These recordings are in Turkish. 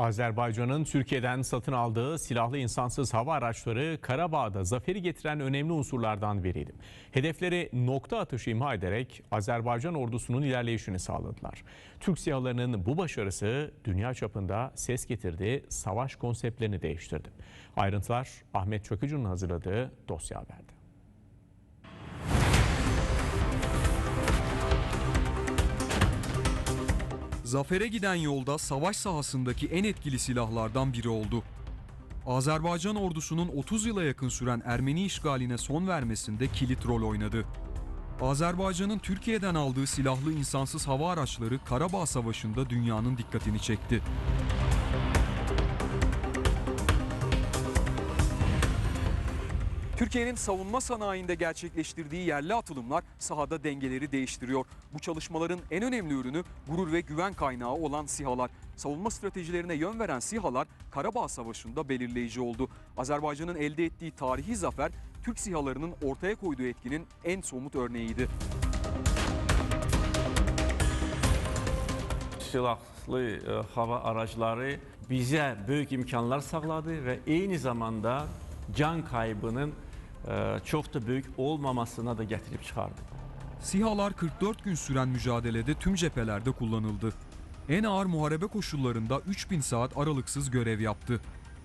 Azerbaycan'ın Türkiye'den satın aldığı silahlı insansız hava araçları Karabağ'da zaferi getiren önemli unsurlardan biriydi. Hedefleri nokta atışı imha ederek Azerbaycan ordusunun ilerleyişini sağladılar. Türk SİHA'larının bu başarısı dünya çapında ses getirdi, savaş konseptlerini değiştirdi. Ayrıntılar Ahmet Çökücü'nün hazırladığı dosya haberde. Zafere giden yolda savaş sahasındaki en etkili silahlardan biri oldu. Azerbaycan ordusunun 30 yıla yakın süren Ermeni işgaline son vermesinde kilit rol oynadı. Azerbaycan'ın Türkiye'den aldığı silahlı insansız hava araçları Karabağ Savaşı'nda dünyanın dikkatini çekti. Türkiye'nin savunma sanayinde gerçekleştirdiği yerli atılımlar sahada dengeleri değiştiriyor. Bu çalışmaların en önemli ürünü gurur ve güven kaynağı olan SİHA'lar. Savunma stratejilerine yön veren SİHA'lar Karabağ Savaşı'nda belirleyici oldu. Azerbaycan'ın elde ettiği tarihi zafer Türk SİHA'larının ortaya koyduğu etkinin en somut örneğiydi. silahlı e, hava araçları bize büyük imkanlar sağladı ve aynı zamanda can kaybının çok da büyük olmamasına da getirip çıkardı. SİHA'lar 44 gün süren mücadelede tüm cephelerde kullanıldı. En ağır muharebe koşullarında 3000 saat aralıksız görev yaptı.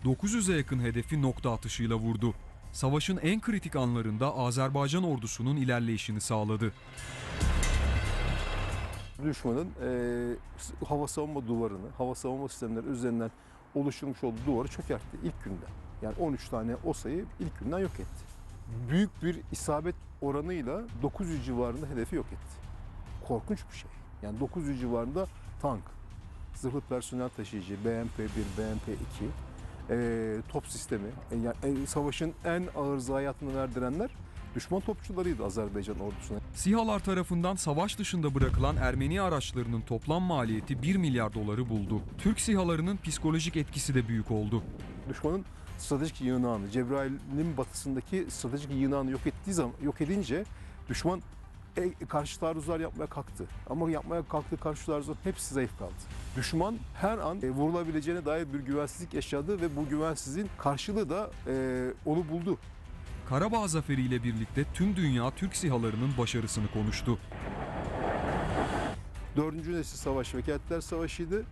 900'e yakın hedefi nokta atışıyla vurdu. Savaşın en kritik anlarında Azerbaycan ordusunun ilerleyişini sağladı. düşmanın e, hava savunma duvarını, hava savunma sistemleri üzerinden oluşturmuş olduğu duvarı çökertti ilk günden. Yani 13 tane OSA'yı ilk günden yok etti. Büyük bir isabet oranıyla 900 civarında hedefi yok etti. Korkunç bir şey. Yani 900 civarında tank, zırhlı personel taşıyıcı, BMP-1, BMP-2, e, top sistemi, e, yani, e, savaşın en ağır zayiatını verdirenler düşman topçularıydı Azerbaycan ordusuna. SİHA'lar tarafından savaş dışında bırakılan Ermeni araçlarının toplam maliyeti 1 milyar doları buldu. Türk SİHA'larının psikolojik etkisi de büyük oldu. Düşmanın stratejik yığınağını, Cebrail'in batısındaki stratejik yığınağını yok ettiği zaman, yok edince düşman e, karşı taarruzlar yapmaya kalktı. Ama yapmaya kalktığı karşı taarruzların hepsi zayıf kaldı. Düşman her an e, vurulabileceğine dair bir güvensizlik yaşadı ve bu güvensizliğin karşılığı da e, onu buldu. Karabağ zaferiyle birlikte tüm dünya Türk SİHA'larının başarısını konuştu. Dördüncü nesil savaş Vekaletler Savaşı'ydı.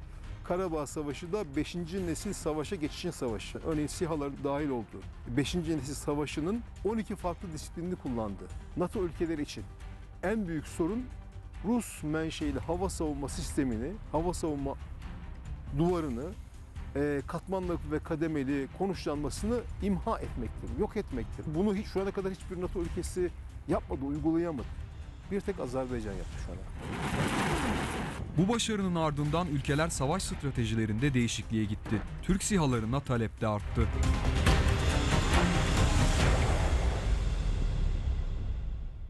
Karabağ Savaşı da 5. nesil savaşa geçişin savaşı. Örneğin SİHA'lar dahil oldu. 5. nesil savaşının 12 farklı disiplinini kullandı. NATO ülkeleri için en büyük sorun Rus menşeili hava savunma sistemini, hava savunma duvarını e, katmanlı ve kademeli konuşlanmasını imha etmektir, yok etmektir. Bunu hiç şu ana kadar hiçbir NATO ülkesi yapmadı, uygulayamadı. Bir tek Azerbaycan yaptı şu ana. Bu başarının ardından ülkeler savaş stratejilerinde değişikliğe gitti. Türk SİHA'larına talep de arttı.